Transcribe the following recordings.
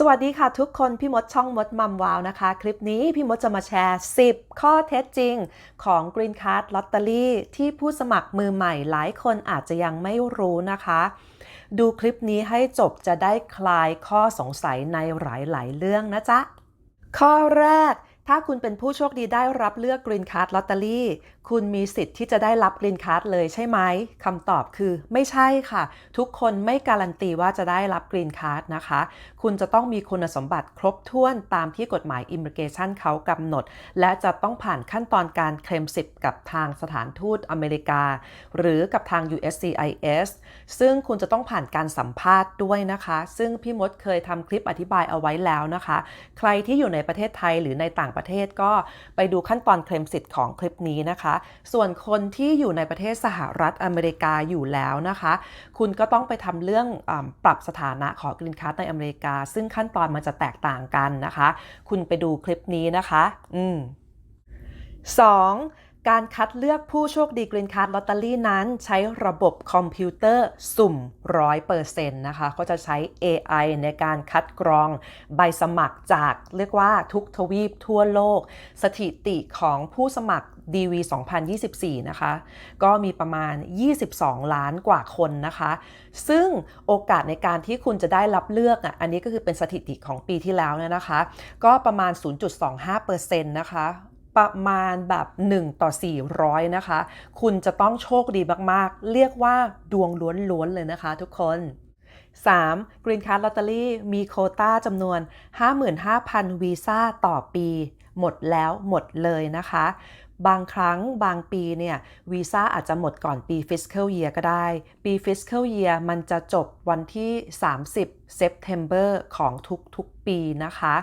สวัสดีค่ะทุกคนพี่มดช่องมดมัมวาวนะคะ คลิปนี้พี่มดจะมาแชร์ 10 ข้อเท็จจริงของ Green Card Lottery ที่ผู้สมัครมือใหม่หลายคนอาจจะยังไม่รู้นะคะ ดูคลิปนี้ให้จบจะได้คลายข้อสงสัยในหลายๆ เรื่องนะจ๊ะ ข้อแรกถ้าคุณเป็นผู้โชคดีได้รับเลือก Green Card Lottery คุณมีสิทธิ์ที่จะได้รับ Green Card เลยใช่ไหมคำตอบคือไม่ใช่ค่ะ ทุกคนไม่การันตีว่าจะได้รับ Green Card นะคะ คุณจะต้องมีคุณสมบัติครบถ้วนตามที่กฎหมาย Immigration เขากำหนด และจะต้องผ่านขั้นตอนการเคลมสิทธิ์กับทางสถานทูตอเมริกา หรือกับทาง USCIS ซึ่งคุณจะต้องผ่านการสัมภาษณ์ด้วยนะคะ ซึ่งพี่มดเคยทำคลิปอธิบายเอาไว้แล้วนะคะ ใครที่อยู่ในประเทศไทยหรือในต่างประเทศก็ไปดูขั้นตอนเคลมสิทธิ์ของคลิปนี้นะคะส่วนคนที่อยู่ในประเทศสหรัฐอเมริกาอยู่แล้วนะคะ คุณก็ต้องไปทำเรื่องอปรับสถานะขอกรีนคัสในอเมริกา ซึ่งขั้นตอนมันจะแตกต่างกันนะคะ คุณไปดูคลิปนี้นะคะ อืมสอง การคัดเลือกผู้โชคดีกรีนค a ร์ดลอตเตอรี่นั้นใช้ระบบคอมพิวเตอร์สุ่ม 100%นะคะเขาจะใช้ AI ในการคัดกรองใบสมัครจากเรียกว่าทุกทวีปทั่วโลก สถิติของผู้สมัคร DV 2024 นะคะ ก็มีประมาณ 22 ล้านกว่าคนนะคะ ซึ่งโอกาสในการที่คุณจะได้รับเลือกอะอันนี้ก็คือเป็นสถิติของปีที่แล้วเนี่ยนะคะ ก็ประมาณ 0.25%นะคะ ประมาณแบบ 1 ต่อ 400 นะคะ คุณจะต้องโชคดีมากๆ เรียกว่าดวงล้วนๆ เลยนะคะทุกคน 3. Green Card Lottery มีโคต้าจำนวน 55,000 วีซ่าต่อปี หมดแล้วหมดเลยนะคะ บางครั้งบางปีเนี่ยวีซ่าอาจจะหมดก่อนปี fiscal year ก็ได้ ปี fiscal year มันจะจบวันที่ 30 September ของทุกๆปีนะคะ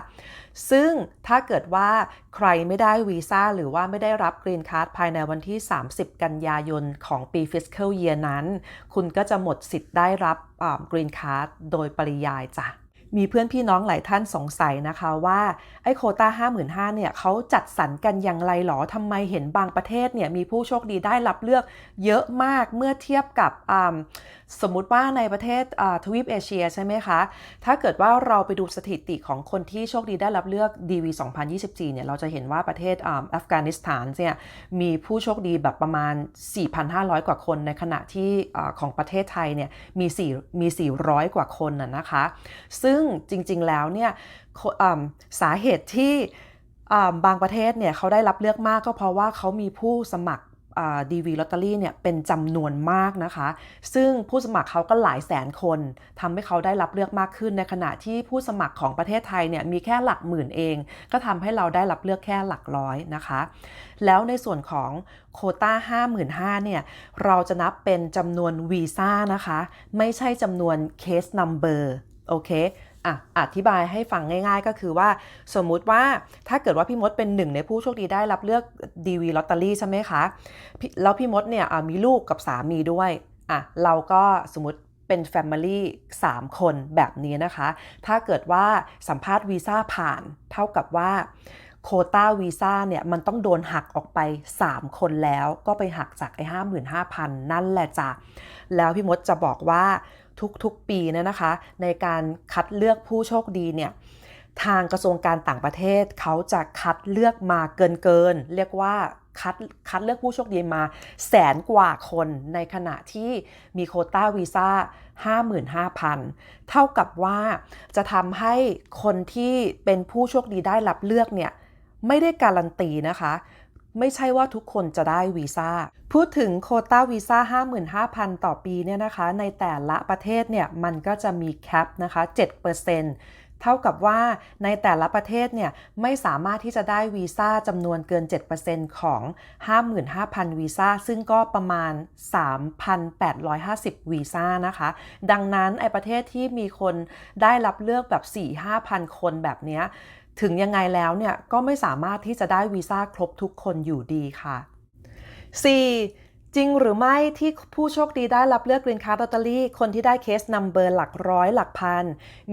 ซึ่งถ้าเกิดว่าใครไม่ได้วีซ่าหรือว่าไม่ได้รับกรีนค a ร์ดภายในวันที่ 30 กันยายนของปี fiscal year นั้น คุณก็จะหมดสิทธิ์ได้รับกรีนค a ร์ดโดยปริยายจ้ะมีเพื่อนพี่น้องหลายท่านสงสัยนะคะว่า ไอ้โคต้า 55,000เนี่ยเขาจัดสรรกันอย่างไรหรอทำไมเห็นบางประเทศเนี่ยมีผู้โชคดีได้รับเลือกเยอะมากเมื่อเทียบกับ สมมุติว่าในประเทศทวีปเอเชียใช่ไหมคะ ถ้าเกิดว่าเราไปดูสถิติของคนที่โชคดีได้รับเลือก DV 2024 เนี่ย เราจะเห็นว่าประเทศอัฟกานิสถานเนี่ย มีผู้โชคดีแบบประมาณ 4,500 กว่าคน ในขณะที่ของประเทศไทยเนี่ย มี4มี 400 กว่าคนน่ะนะคะ ซึ่งจริงๆ แล้วเนี่ยสาเหตุที่บางประเทศเนี่ยเขาได้รับเลือกมากก็เพราะว่าเขามีผู้สมัคร ดีวีลอตเตอรี่เนี่ยเป็นจำนวนมากนะคะ ซึ่งผู้สมัครเขาก็หลายแสนคนทำให้เขาได้รับเลือกมากขึ้นในขณะที่ผู้สมัครของประเทศไทยเนี่ยมีแค่หลักหมื่นเอง ก็ทำให้เราได้รับเลือกแค่หลักร้อยนะคะ แล้วในส่วนของโคต้า55,000เนี่ยเราจะนับเป็นจำนวนวีซ่านะคะ ไม่ใช่จำนวนเคสนัมเบอร์ โอเคอะอธิบายให้ฟังง่ายๆ ก็คือว่าสมมุติว่าถ้าเกิดว่าพี่มดเป็นหนึ่งในผู้โชคดีได้รับเลือกดีวีลอตเตอรี่ใช่ไหมคะ แล้วพี่มดเนี่ยมีลูกกับสามีด้วยอะเราก็สมมติเป็นแฟมิลี่3คนแบบนี้นะคะ ถ้าเกิดว่าสัมภาษณ์วีซ่าผ่าน เท่ากับว่าโคต้าวีซ่าเนี่ยมันต้องโดนหักออกไป 3 คนแล้วก็ไปหักจากไอ้ห้าหมื่นห้าพันนั่นแหละจ้ะแล้วพี่มดจะบอกว่า ทุกๆปีเนี่ยนะคะ ในการคัดเลือกผู้โชคดีเนี่ยทางกระทรวงการต่างประเทศเขาจะคัดเลือกมาเกินเกิน เรียกว่าคัดคัดเลือกผู้โชคดีมาแสนกว่าคนในขณะที่มีโคต้าวีซ่า55,000 เท่ากับว่าจะทำให้คนที่เป็นผู้โชคดีได้รับเลือกเนี่ยไม่ได้การันตีนะคะ ไม่ใช่ว่าทุกคนจะได้วีซ่า พูดถึงโคต้าวีซ่า 55,000 ต่อปีเนี่ยนะคะ ในแต่ละประเทศเนี่ยมันก็จะมีแคปนะคะ 7%เท่ากับว่าในแต่ละประเทศเนี่ยไม่สามารถที่จะได้วีซ่าจำนวนเกิน 7%ของ 55,000 วีซ่า ซึ่งก็ประมาณ 3,850 วีซ่านะคะ ดังนั้นไอประเทศที่มีคนได้รับเลือกแบบ 4-5,000 คนแบบเนี้ย ถึงยังไงแล้วเนี่ยก็ไม่สามารถที่จะได้วีซ่าครบทุกคนอยู่ดีค่ะ 4. จริงหรือไม่ที่ผู้โชคดีได้รับเลือกกรีนคาร์ดลอตเตอรี่คนที่ได้เคสนัมเบอร์หลักร้อยหลักพัน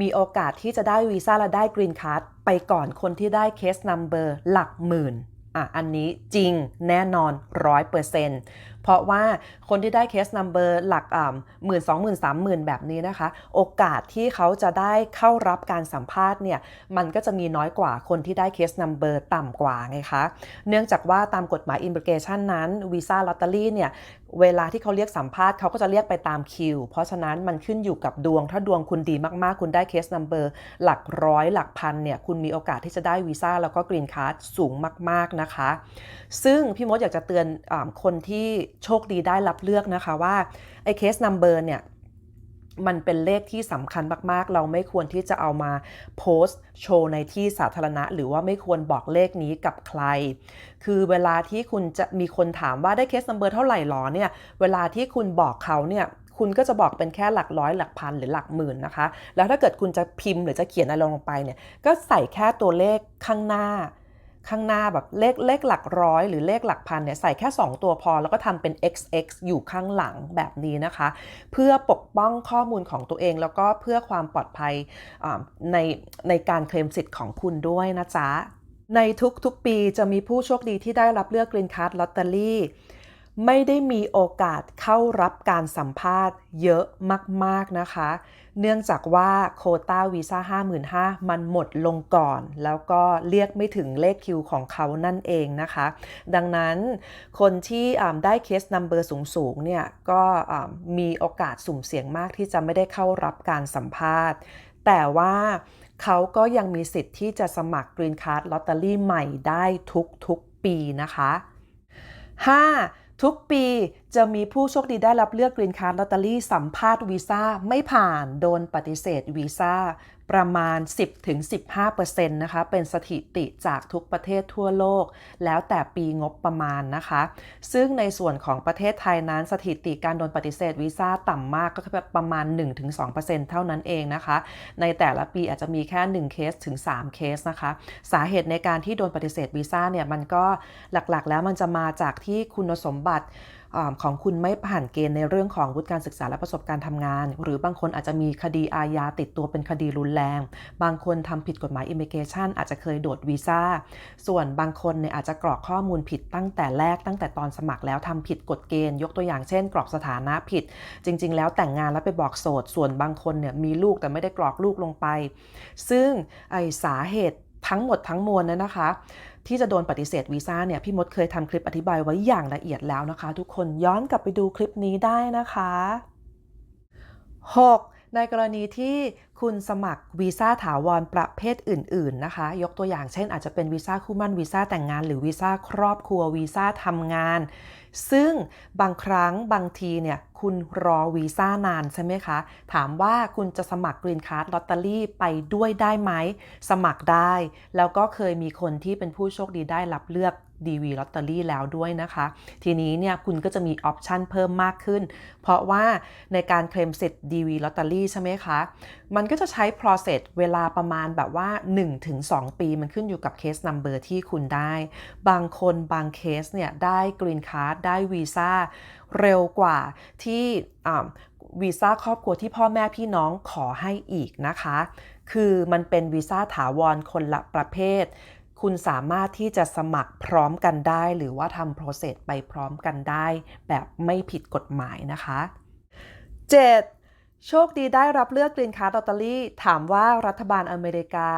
มีโอกาสที่จะได้วีซ่าและได้กรีนคาร์ดไปก่อนคนที่ได้เคสนัมเบอร์หลักหมื่นอะอันนี้จริงแน่นอนร้อยเปอร์เซ็นต์ เพราะว่าคนที่ได้เคส number หลักหมื่นสองหมื่นสามหมื่นแบบนี้นะคะ โอกาสที่เขาจะได้เข้ารับการสัมภาษณ์เนี่ยมันก็จะมีน้อยกว่าคนที่ได้เคส number ต่ำกว่าไงคะ เนื่องจากว่าตามกฎหมาย immigration นั้นวีซ่าลอตเตอรี่เนี่ย เวลาที่เขาเรียกสัมภาษณ์เขาก็จะเรียกไปตามคิว เพราะฉะนั้นมันขึ้นอยู่กับดวง ถ้าดวงคุณดีมากๆ คุณได้เคสนัมเบอร์หลักร้อยหลักพันเนี่ย คุณมีโอกาสที่จะได้วีซ่าแล้วก็กรีนคาร์ดสูงมากๆนะคะ ซึ่งพี่มดอยากจะเตือนอคนที่โชคดีได้รับเลือกนะคะว่าไอ้เคสนัมเบอร์เนี่ย มันเป็นเลขที่สำคัญมากๆ เราไม่ควรที่จะเอามาโพสต์โชว์ในที่สาธารณะ หรือว่าไม่ควรบอกเลขนี้กับใคร คือเวลาที่คุณจะมีคนถามว่าได้เคส number เท่าไหร่หรอเนี่ย เวลาที่คุณบอกเขาเนี่ยคุณก็จะบอกเป็นแค่หลักร้อยหลักพันหรือหลักหมื่นนะคะ แล้วถ้าเกิดคุณจะพิมพ์หรือจะเขียนอะไรลงไปเนี่ย ก็ใส่แค่ตัวเลขข้างหน้า ข้างหน้าแบบเลขเลขหลักร้อย หรือเลขหลักพันเนี่ยใส่แค่ 2 ตัวพอ แล้วก็ทำเป็น xx อยู่ข้างหลังแบบนี้นะคะ เพื่อปกป้องข้อมูลของตัวเอง แล้วก็เพื่อความปลอดภัยในในการเคลมสิทธิ์ของคุณด้วยนะจ๊ะในทุกๆปีจะมีผู้โชคดีที่ได้รับเลือกกรีนคาร์ดลอตเตอรี่ ไม่ได้มีโอกาสเข้ารับการสัมภาษณ์เยอะมากๆนะคะ เนื่องจากว่าโคต้าวีซ่า55,000 มันหมดลงก่อน แล้วก็เรียกไม่ถึงเลขคิวของเขานั่นเองนะคะ ดังนั้นคนที่ได้เคส number สูงๆเนี่ยก็มีโอกาสสุ่มเสี่ยงมากที่จะไม่ได้เข้ารับการสัมภาษณ์ แต่ว่าเขาก็ยังมีสิทธิ์ที่จะสมัครกรีนการ์ดลอตเตอรี่ใหม่ได้ทุกๆปีนะคะ 5. ทุกปีจะมีผู้โชคดีได้รับเลือกกรีนคาร์ดลอตเตอรี่สัมภาษณ์วีซ่าไม่ผ่านโดนปฏิเสธวีซ่า ประมาณ 10-15%นะคะ เป็นสถิติจากทุกประเทศทั่วโลก แล้วแต่ปีงบประมาณนะคะ ซึ่งในส่วนของประเทศไทยนั้นสถิติการโดนปฏิเสธวีซ่าต่ำมากก็คือประมาณ 1-2%เท่านั้นเองนะคะ ในแต่ละปีอาจจะมีแค่ 1 เคสถึง 3 เคสนะคะ สาเหตุในการที่โดนปฏิเสธวีซ่าเนี่ยมันก็หลักๆ แล้วมันจะมาจากที่คุณสมบัติ ของคุณไม่ผ่านเกณฑ์ในเรื่องของวุฒิการศึกษาและประสบการณ์ทำงาน หรือบางคนอาจจะมีคดีอาญาติดตัวเป็นคดีรุนแรง บางคนทำผิดกฎหมายอิมิเกชันอาจจะเคยโดดวีซ่า ส่วนบางคนเนี่ยอาจจะกรอกข้อมูลผิดตั้งแต่แรกตั้งแต่ตอนสมัครแล้วทำผิดกฎเกณฑ์ ยกตัวอย่างเช่น กรอกสถานะผิด จริง ๆ แล้วแต่งงานแล้วไปบอกโสด ส่วนบางคนเนี่ยมีลูกแต่ไม่ได้กรอกลูกลงไป ซึ่งไอสาเหตุทั้งหมดทั้งมวลนั้นนะคะ ที่จะโดนปฏิเสธวีซ่าเนี่ยพี่มดเคยทำคลิปอธิบายไว้อย่างละเอียดแล้วนะคะ ทุกคนย้อนกลับไปดูคลิปนี้ได้นะคะ 6. ในกรณีที่คุณสมัครวีซ่าถาวรประเภทอื่น ๆนะคะ ยกตัวอย่างเช่น อาจจะเป็นวีซ่าคู่มั่นวีซ่าแต่งงาน หรือวีซ่าครอบครัววีซ่าทำงาน ซึ่งบางครั้งบางทีเนี่ยคุณรอวีซ่านานใช่ไหมคะ ถามว่าคุณจะสมัครกรีนการ์ดลอตเตอรี่ไปด้วยได้ไหม สมัครได้ แล้วก็เคยมีคนที่เป็นผู้โชคดีได้รับเลือก DV ลอตเตอรี่แล้วด้วยนะคะ ทีนี้เนี่ยคุณก็จะมีออปชันเพิ่มมากขึ้น เพราะว่าในการเคลมสิทธิ์ DV ลอตเตอรี่ใช่ไหมคะ มันก็จะใช้ process เวลาประมาณแบบว่า 1-2 ปีมันขึ้นอยู่กับเคส number ที่คุณได้ บางคนบางเคสเนี่ยได้กรีนการ์ดได้วีซ่าเร็วกว่าที่วีซ่าครอบครัวที่พ่อแม่พี่น้องขอให้อีกนะคะ คือมันเป็นวีซ่าถาวรคนละประเภท คุณสามารถที่จะสมัครพร้อมกันได้ หรือว่าทำโปรเซสไปพร้อมกันได้ แบบไม่ผิดกฎหมายนะคะ 7. โชคดีได้รับเลือกกรีนคาร์ดลอตเตอรี่ ถามว่ารัฐบาลอเมริกา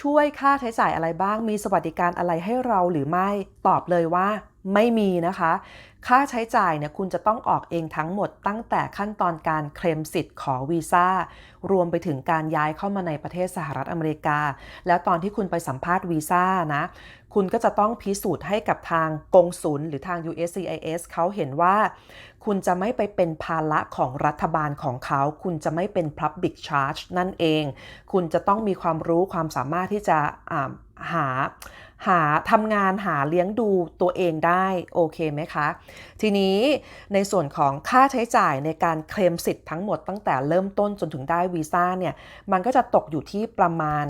ช่วยค่าใช้จ่ายอะไรบ้าง มีสวัสดิการอะไรให้เราหรือไม่ ตอบเลยว่าไม่มีนะคะ ค่าใช้จ่ายเนี่ยคุณจะต้องออกเองทั้งหมดตั้งแต่ขั้นตอนการเคลมสิทธิ์ขอวีซ่ารวมไปถึงการย้ายเข้ามาในประเทศสหรัฐอเมริกา แล้วตอนที่คุณไปสัมภาษณ์วีซ่านะคุณก็จะต้องพิสูจน์ให้กับทางกงสุลหรือทาง USCIS เขาเห็นว่า คุณจะไม่ไปเป็นภาระของรัฐบาลของเขา คุณจะไม่เป็น Public Charge นั่นเอง คุณจะต้องมีความรู้ความสามารถที่จะหา หาทำงานหาเลี้ยงดูตัวเองได้โอเคไหมคะ ทีนี้ในส่วนของค่าใช้จ่ายในการเคลมสิทธิ์ทั้งหมดตั้งแต่เริ่มต้นจนถึงได้วีซ่าเนี่ยมันก็จะตกอยู่ที่ประมาณ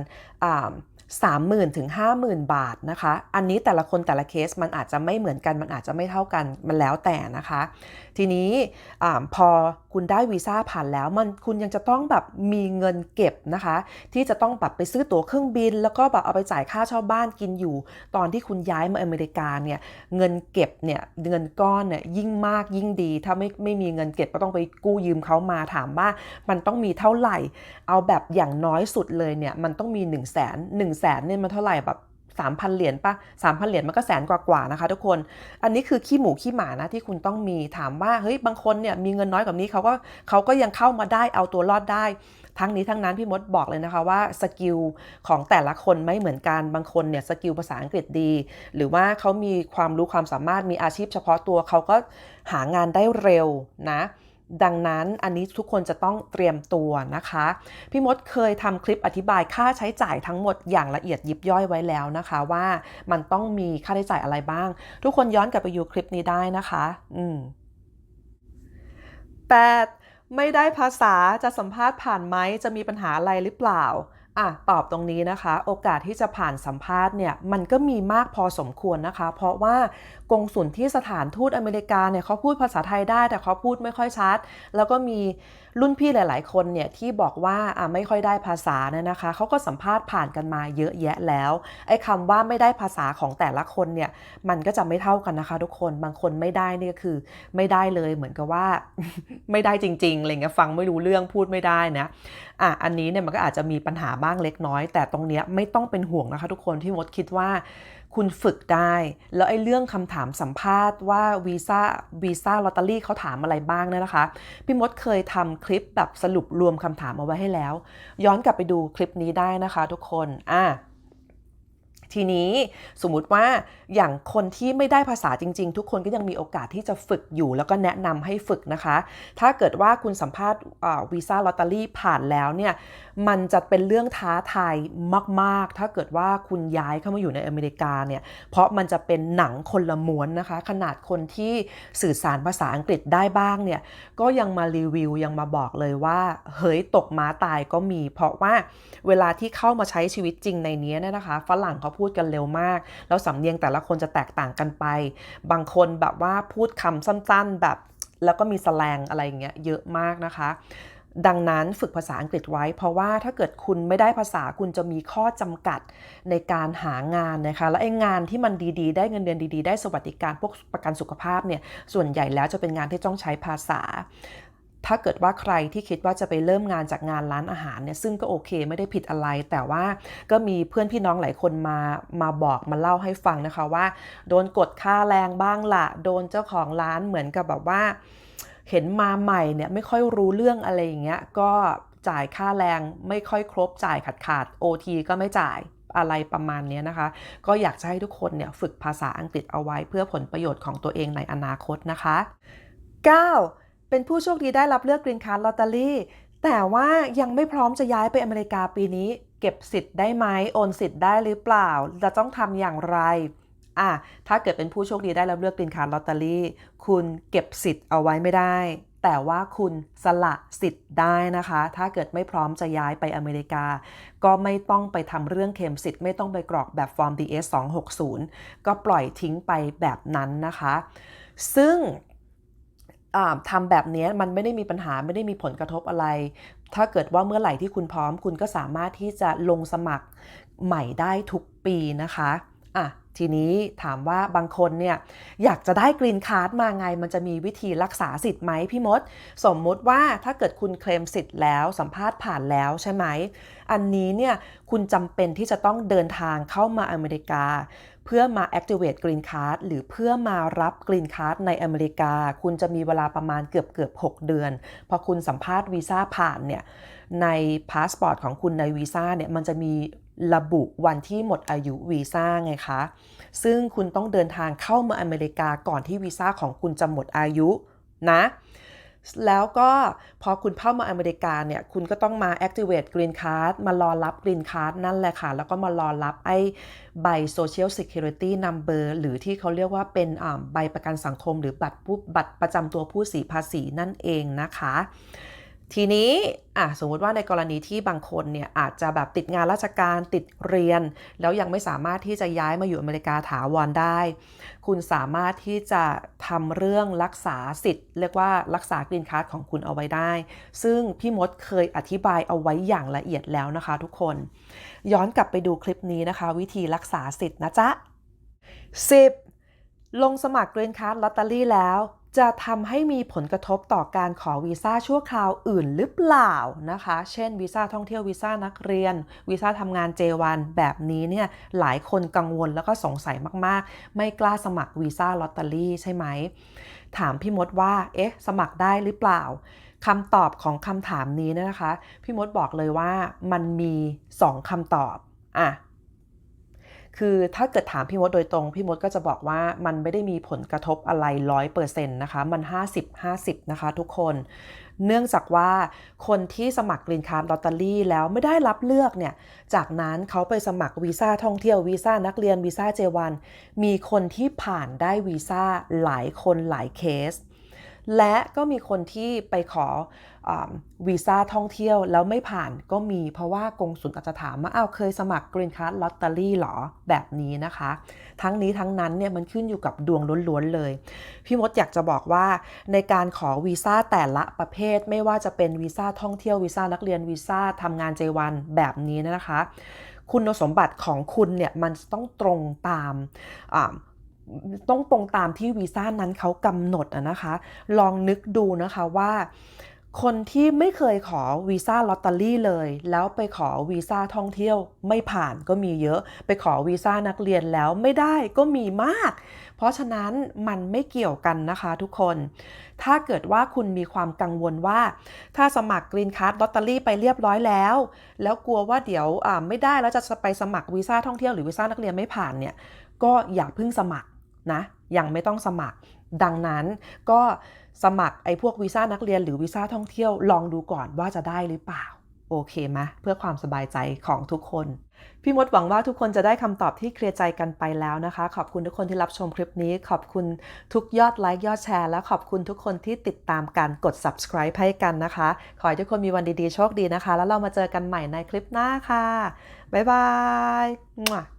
30,000ถึง50,000 บาทนะคะ อันนี้แต่ละคนแต่ละเคสมันอาจจะไม่เหมือนกัน มันอาจจะไม่เท่ากัน มันแล้วแต่นะคะ ทีนี้อพอ คุณได้วีซ่าผ่านแล้วมันคุณยังจะต้องแบบมีเงินเก็บนะคะ ที่จะต้องแบบไปซื้อตั๋วเครื่องบิน แล้วก็แบบเอาไปจ่ายค่าเช่าบ้านกินอยู่ ตอนที่คุณย้ายมาอเมริกาเนี่ยเงินเก็บเนี่ยเงินก้อนเนี่ยยิ่งมากยิ่งดี ถ้าไม่ไม่มีเงินเก็บก็ต้องไปกู้ยืมเขามาถามว่า มันต้องมีเท่าไหร่ เอาแบบอย่างน้อยสุดเลยเนี่ยมันต้องมี1นึ่งแสนหนึ่งแสนเนี่ยมันเท่าไหร่แบบ 3,000 เหรียญปะ3,000 เหรียญมันก็แสนกว่าๆนะคะทุกคน อันนี้คือขี้หมูขี้หมานะที่คุณต้องมีถามว่าเฮ้ยบางคนเนี่ยมีเงินน้อยกว่านี้เขาก็เขาก็ยังเข้ามาได้เอาตัวรอดได้ ทั้งนี้ทั้งนั้นพี่มดบอกเลยนะคะว่าสกิลของแต่ละคนไม่เหมือนกันบางคนเนี่ยสกิลภาษาอังกฤษดี หรือว่าเขามีความรู้ความสามารถมีอาชีพเฉพาะตัวเขาก็หางานได้เร็วนะ ดังนั้นอันนี้ทุกคนจะต้องเตรียมตัวนะคะ พี่มดเคยทำคลิปอธิบายค่าใช้จ่ายทั้งหมดอย่างละเอียดยิบย่อยไว้แล้วนะคะว่ามันต้องมีค่าใช้จ่ายอะไรบ้าง ทุกคนย้อนกลับไปดูคลิปนี้ได้นะคะ อืม 8. ไม่ได้ภาษาจะสัมภาษณ์ผ่านไหมจะมีปัญหาอะไรหรือเปล่า อะตอบตรงนี้นะคะ โอกาสที่จะผ่านสัมภาษณ์เนี่ยมันก็มีมากพอสมควรนะคะ เพราะว่ากงสุลที่สถานทูตอเมริกาเนี่ยเขาพูดภาษาไทยได้แต่เขาพูดไม่ค่อยชัด แล้วก็มีรุ่นพี่หลาย ๆ คนเนี่ยที่บอกว่าอะไม่ค่อยได้ภาษาเนี่ยนะคะเขาก็สัมภาษณ์ผ่านกันมาเยอะแยะแล้วไอ้คำว่าไม่ได้ภาษาของแต่ละคนเนี่ยมันก็จะไม่เท่ากันนะคะ ทุกคนบางคนไม่ได้นี่ก็คือไม่ได้เลยเหมือนกับว่า ไม่ได้จริงๆอะไรเงี้ยฟังไม่รู้เรื่องพูดไม่ได้นะอะอันนี้เนี่ยมันก็อาจจะมีปัญหาบ้างเล็กน้อย แต่ตรงนี้ไม่ต้องเป็นห่วงนะคะทุกคนที่มดคิดว่าคุณฝึกได้ แล้วไอ้เรื่องคำถามสัมภาษณ์ว่าวีซ่าวีซ่าลอตเตอรี่เขาถามอะไรบ้างเนี่ยนะคะ พี่มดเคยทำคลิปแบบสรุปรวมคำถามเอาไว้ให้แล้ว ย้อนกลับไปดูคลิปนี้ได้นะคะทุกคน อะทีนี้สมมุติว่าอย่างคนที่ไม่ได้ภาษาจริง ๆ ทุกคนก็ยังมีโอกาสที่จะฝึกอยู่ แล้วก็แนะนำให้ฝึกนะคะ ถ้าเกิดว่าคุณสัมภาษณ์วีซ่าลอตเตอรี่ผ่านแล้วเนี่ยมันจะเป็นเรื่องท้าทายมาก ๆ ถ้าเกิดว่าคุณย้ายเข้ามาอยู่ในอเมริกาเนี่ย เพราะมันจะเป็นหนังคนละม้วนนะคะ ขนาดคนที่สื่อสารภาษาอังกฤษได้บ้างเนี่ย ก็ยังมารีวิวยังมาบอกเลยว่า เฮ้ยตกม้าตายก็มี เพราะว่าเวลาที่เข้ามาใช้ชีวิตจริงในนี้เนี่ยนะคะ ฝรั่งเขาพูดกันเร็วมาก แล้วสำเนียงแต่ละคนจะแตกต่างกันไป บางคนแบบว่าพูดคำสั้นๆแบบแล้วก็มีสแลงอะไรอย่างเงี้ยเยอะมากนะคะ ดังนั้นฝึกภาษาอังกฤษไว้ เพราะว่าถ้าเกิดคุณไม่ได้ภาษาคุณจะมีข้อจำกัดในการหางานนะคะ และไอ้งานที่มันดีๆ ได้เงินเดือนดีๆ ได้สวัสดิการพวกประกันสุขภาพเนี่ยส่วนใหญ่แล้วจะเป็นงานที่ต้องใช้ภาษา ถ้าเกิดว่าใครที่คิดว่าจะไปเริ่มงานจากงานร้านอาหารเนี่ยซึ่งก็โอเคไม่ได้ผิดอะไร แต่ว่าก็มีเพื่อนพี่น้องหลายคนมามาบอกมาเล่าให้ฟังนะคะว่า โดนกดค่าแรงบ้างละโดนเจ้าของร้านเหมือนกับแบบว่า เห็นมาใหม่เนี่ยไม่ค่อยรู้เรื่องอะไรอย่างเงี้ยก็จ่ายค่าแรงไม่ค่อยครบจ่ายขาดขาด OT ก็ไม่จ่ายอะไรประมาณนี้นะคะ ก็อยากจะให้ทุกคนเนี่ยฝึกภาษาอังกฤษเอาไว้เพื่อผลประโยชน์ของตัวเองในอนาคตนะคะ 9. เป็นผู้โชคดีได้รับเลือกกรีนการ์ดลอตเตอรี่แต่ว่ายังไม่พร้อมจะย้ายไปอเมริกาปีนี้ เก็บสิทธิ์ได้ไหมโอนสิทธิ์ได้หรือเปล่าจะต้องทำอย่างไร อะถ้าเกิดเป็นผู้โชคดีได้รับเลือกกรีนการ์ดลอตเตอรี่ คุณเก็บสิทธิ์เอาไว้ไม่ได้ แต่ว่าคุณสละสิทธิ์ได้นะคะ ถ้าเกิดไม่พร้อมจะย้ายไปอเมริกา ก็ไม่ต้องไปทำเรื่องเคลมสิทธิ์ไม่ต้องไปกรอกแบบฟอร์ม DS 260 ก็ปล่อยทิ้งไปแบบนั้นนะคะ ซึ่งทำแบบนี้มันไม่ได้มีปัญหาไม่ได้มีผลกระทบอะไร ถ้าเกิดว่าเมื่อไหร่ที่คุณพร้อม คุณก็สามารถที่จะลงสมัครใหม่ได้ทุกปีนะคะอะ ทีนี้ถามว่าบางคนเนี่ยอยากจะได้กรีนการ์ดมาไง มันจะมีวิธีรักษาสิทธิ์ไหมพี่มด สมมุติว่าถ้าเกิดคุณเคลมสิทธิ์แล้วสัมภาษณ์ผ่านแล้วใช่ไหม อันนี้เนี่ยคุณจำเป็นที่จะต้องเดินทางเข้ามาอเมริกา เพื่อมา activate green card หรือเพื่อมารับ green card ในอเมริกา คุณจะมีเวลาประมาณเกือบเกือบ6 เดือน พอคุณสัมภาษณ์วีซ่าผ่านเนี่ยในพาสปอร์ตของคุณในวีซ่าเนี่ยมันจะมี ระบุวันที่หมดอายุวีซ่าไงคะ ซึ่งคุณต้องเดินทางเข้ามาอเมริกาก่อนที่วีซ่าของคุณจะหมดอายุนะ แล้วก็พอคุณเข้ามาอเมริกาเนี่ย คุณก็ต้องมา activate green card มารอรับ green card นั่นแหละค่ะ แล้วก็มารอรับไอ้ใบ social security number หรือที่เขาเรียกว่าเป็นใบประกันสังคม หรือบัตรผู้บัตรประจำตัวผู้สีภาษีนั่นเองนะคะ ทีนี้อะสมมติว่าในกรณีที่บางคนเนี่ยอาจจะแบบติดงานราชการติดเรียน แล้วยังไม่สามารถที่จะย้ายมาอยู่อเมริกาถาวรได้ คุณสามารถที่จะทำเรื่องรักษาสิทธิ์ เรียกว่ารักษากรีนการ์ดของคุณเอาไว้ได้ ซึ่งพี่มดเคยอธิบายเอาไว้อย่างละเอียดแล้วนะคะทุกคน ย้อนกลับไปดูคลิปนี้นะคะ วิธีรักษาสิทธิ์นะจ๊ะ 10. ลงสมัครกรีนการ์ดลอตเตอรี่แล้ว จะทำให้มีผลกระทบต่อการขอวีซ่าชั่วคราวอื่นหรือเปล่านะคะ เช่นวีซ่าท่องเที่ยววีซ่านักเรียนวีซ่าทำงาน J1 แบบนี้เนี่ยหลายคนกังวลแล้วก็สงสัยมากๆ ไม่กล้าสมัครวีซ่าลอตเตอรี่ใช่ไหม ถามพี่มดว่า เอ๊ะ สมัครได้หรือเปล่าคำตอบของคำถามนี้นะคะ พี่มดบอกเลยว่ามันมี 2คำตอบอะ คือถ้าเกิดถามพี่มดโดยตรง พี่มดก็จะบอกว่ามันไม่ได้มีผลกระทบอะไรร้อยเปอร์เซ็นต์นะคะ มัน 50-50 นะคะทุกคน เนื่องจากว่าคนที่สมัครกรีนการ์ดลอตเตอรี่แล้วไม่ได้รับเลือกเนี่ย จากนั้นเขาไปสมัครวีซ่าท่องเที่ยววีซ่านักเรียนวีซ่าเจวันมีคนที่ผ่านได้วีซ่าหลายคนหลายเคส และก็มีคนที่ไปขอ วีซ่าท่องเที่ยวแล้วไม่ผ่านก็มีเพราะว่ากงสุลอาจจะถามว่าอ้าวเคยสมัครกรีนการ์ดลอตเตอรี่หรอแบบนี้นะคะ ทั้งนี้ทั้งนั้นเนี่ยมันขึ้นอยู่กับดวงล้วนๆเลย พี่มดอยากจะบอกว่าในการขอวีซ่าแต่ละประเภท ไม่ว่าจะเป็นวีซ่าท่องเที่ยววีซ่านักเรียนวีซ่าทำงาน J1 แบบนี้นะคะ คุณสมบัติของคุณเนี่ยมันต้องตรงตามต้องตรงตามที่วีซ่านั้นเขากำหนดนะคะ ลองนึกดูนะคะว่า คนที่ไม่เคยขอวีซ่าลอตเตอรี่เลย แล้วไปขอวีซ่าท่องเที่ยวไม่ผ่านก็มีเยอะ ไปขอวีซ่านักเรียนแล้วไม่ได้ก็มีมาก เพราะฉะนั้นมันไม่เกี่ยวกันนะคะทุกคน ถ้าเกิดว่าคุณมีความกังวลว่า ถ้าสมัครกรีนการ์ดลอตเตอรี่ไปเรียบร้อยแล้ว แล้วกลัวว่าเดี๋ยวไม่ได้แล้วจะไปสมัครวีซ่าท่องเที่ยวหรือวีซ่านักเรียนไม่ผ่านเนี่ยก็อย่าเพิ่งสมัครนะยังไม่ต้องสมัคร ดังนั้นก็ สมัครไอ้พวกวีซ่านักเรียนหรือวีซ่าท่องเที่ยวลองดูก่อนว่าจะได้หรือเปล่า โอเคไหมเพื่อความสบายใจของทุกคน พี่มดหวังว่าทุกคนจะได้คำตอบที่เคลียร์ใจกันไปแล้วนะคะ ขอบคุณทุกคนที่รับชมคลิปนี้ ขอบคุณทุกยอดไลค์ยอดแชร์และขอบคุณทุกคนที่ติดตามการกด subscribe ให้กันนะคะ ขอให้ทุกคนมีวันดีๆโชคดีนะคะ แล้วเรามาเจอกันใหม่ในคลิปหน้าค่ะบ๊ายบาย